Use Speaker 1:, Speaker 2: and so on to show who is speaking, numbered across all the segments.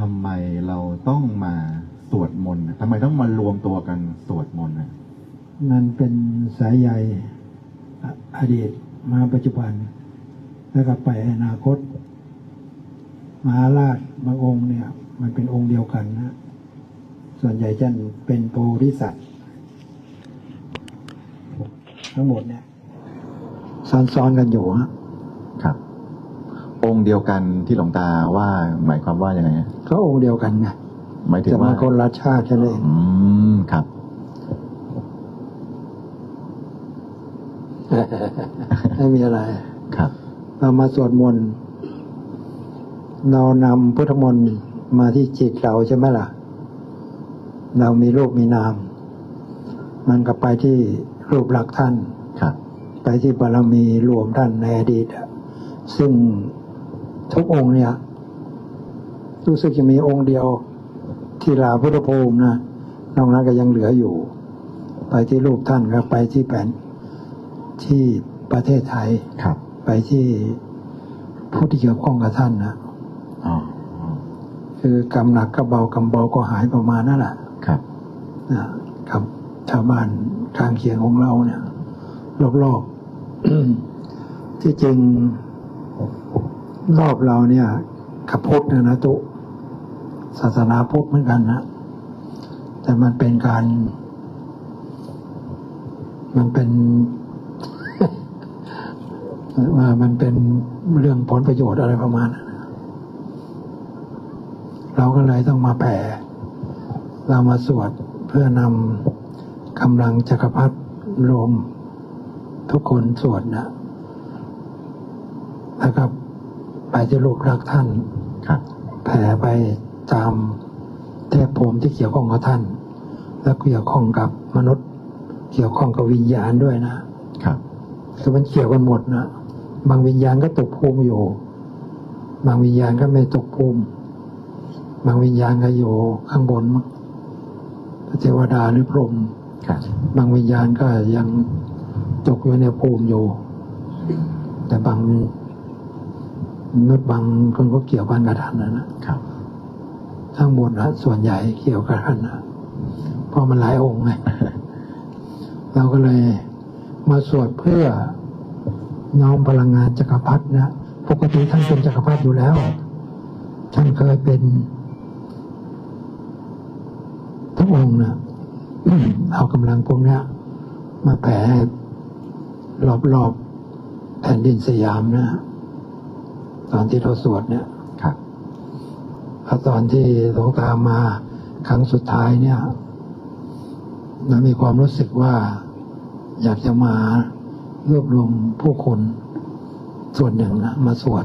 Speaker 1: ทำไมเราต้องมาสวดมนต์ทำไมต้องมารวมตัวกันสวดมนต์น่ะ
Speaker 2: มันเป็นสายใยอะอดีตมาปัจจุบัน แล้วก็ไปอนาคต มหาราชบางองค์เนี่ย มันเป็นองค์เดียวกันนะ ส่วนใหญ่จะเป็นโพธิสัตว์ทั้งหมดเนี่ยซ้อนๆกันอยู่ฮะ
Speaker 1: ครับ องค์เดียวกันที่หลวงตาว่าหมายความว่ายังไงฮะ
Speaker 2: ก็องค์เดียวกันไง
Speaker 1: หมายถึง
Speaker 2: แต่
Speaker 1: ว่า
Speaker 2: มาคนละชาติแค่นั้นเอง
Speaker 1: อืมครับ
Speaker 2: ไม่มีอะไร
Speaker 1: ครับ
Speaker 2: เรามาสวดมนต์เรานำพุทธมนต์มาที่จิตเราใช่ไหมล่ะ เรามีรูปมีนาม มันก็ไปที่รูปลักษณ์ท่าน
Speaker 1: ครับ
Speaker 2: ไปที่บารมีรวมท่านในอดีตอะซึ่ง ทุกองค์เนี่ย รู้สึกจะมีองค์เดียวที่ลาพุทธภูมินะนอกนั้นก็ยังเหลืออยู่ ไปที่รูปท่านก็ไปที่แผ่นที่ประเทศไทย
Speaker 1: ครับ
Speaker 2: ไปที่ผู้ที่เกี่ยวข้องกับท่านนะ
Speaker 1: อ๋อ
Speaker 2: คือกำหนักก็เบากำเบาก็หายประมาณนั่นแหละ
Speaker 1: ครับ
Speaker 2: นะกับชาวบ้านทางเคียงของเราเนี่ยรอบๆที่จริง รอบเราเนี่ยกับพุทธนะนะตุศาสนาพุทธเหมือนกันนะ แต่มันเป็นการ มันเป็นว่ามันเป็นเรื่องผลประโยชน์อะไรประมาณ เราก็เลยต้องมาแผ่ เรามาสวดเพื่อนำกำลังจักรพรรดิรวมทุกคนสวดนะแล้วก็ ไปที่ลูกรักท่าน
Speaker 1: ครับ
Speaker 2: แผ่ไปตามเทพภูมิที่เกี่ยวข้องกับท่าน และเกี่ยวข้องกับมนุษย์ เกี่ยวข้องกับวิญญาณด้วยนะครับคือมันเกี่ยวกันหมดนะบางวิญญาณก็ตกภูมิอยู่ บางวิญญาณก็ไม่ตกภูมิ บางวิญญาณก็อยู่ข้างบนมั้งเทวดาหรือพรหม
Speaker 1: ครับ
Speaker 2: บางวิญญาณก็ยังตกอยู่ในภูมิอยู่ แต่บาง มนุษย์บางคนก็เกี่ยวพันกับท่านนะนะครับทั้งหมดนะส่วนใหญ่เกี่ยวกับท่านนะเพราะมันหลายองค์ไงเราก็เลยมาสวดเพื่อน้อมพลังงานจักรพรรดินะปกติท่านเป็นจักรพรรดิอยู่แล้ว ท่านเคยเป็นทุกองค์นะเอากำลังพวกเนี้ยมาแผ่ให้รอบๆแผ่นดินสยามนะ ตอนที่เราสวดเนี่ย
Speaker 1: ครับ
Speaker 2: แล้วตอนที่หลวงตามาครั้งสุดท้ายเนี่ยเรามีความรู้สึกว่าอยากจะมารวบรวมผู้คนส่วนหนึ่งนะมาสวด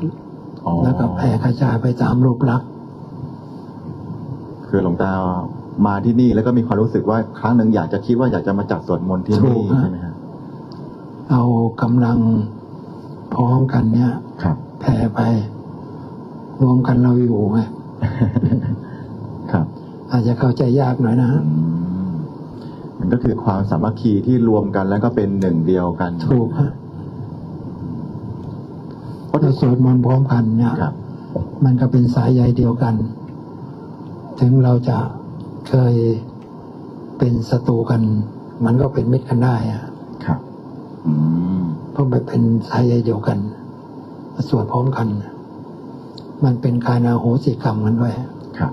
Speaker 1: อ๋อ
Speaker 2: แล้วก็แผ่กระจายไปตามรูปลักษณ์
Speaker 1: คือหลวงตามาที่นี่แล้วก็มีความรู้สึกว่าครั้งหนึ่งอยากจะคิดว่าอยากจะมาจัดสวดมนต์ที่นี่ใช่ไหมครับ
Speaker 2: เอากำลัง พร้อมกันเนี่ย
Speaker 1: ครับ
Speaker 2: แผ่ไปรวมกันเราอยู่ไง
Speaker 1: ครับ
Speaker 2: อาจจะเข้าใจยากหน่อยนะ
Speaker 1: อืมมันก็คือความสามัคคีที่รวมกันแล้วก็เป็นหนึ่งเดียวกัน
Speaker 2: ถูกฮะ
Speaker 1: เพราะ
Speaker 2: เราสวดมนต์พร้อมกันเนี่ย
Speaker 1: ครับ
Speaker 2: มันก็เป็นสายใยเดียวกัน ถึงเราจะเคยเป็นศัตรูกัน มันก็เป็นมิตรกันได้อะ
Speaker 1: ครับ อืม
Speaker 2: เพราะมันเป็นสายใยเดียวกันสวดพร้อมกัน มันเป็นการอาโหสิกรรมกันด้วย
Speaker 1: ครับ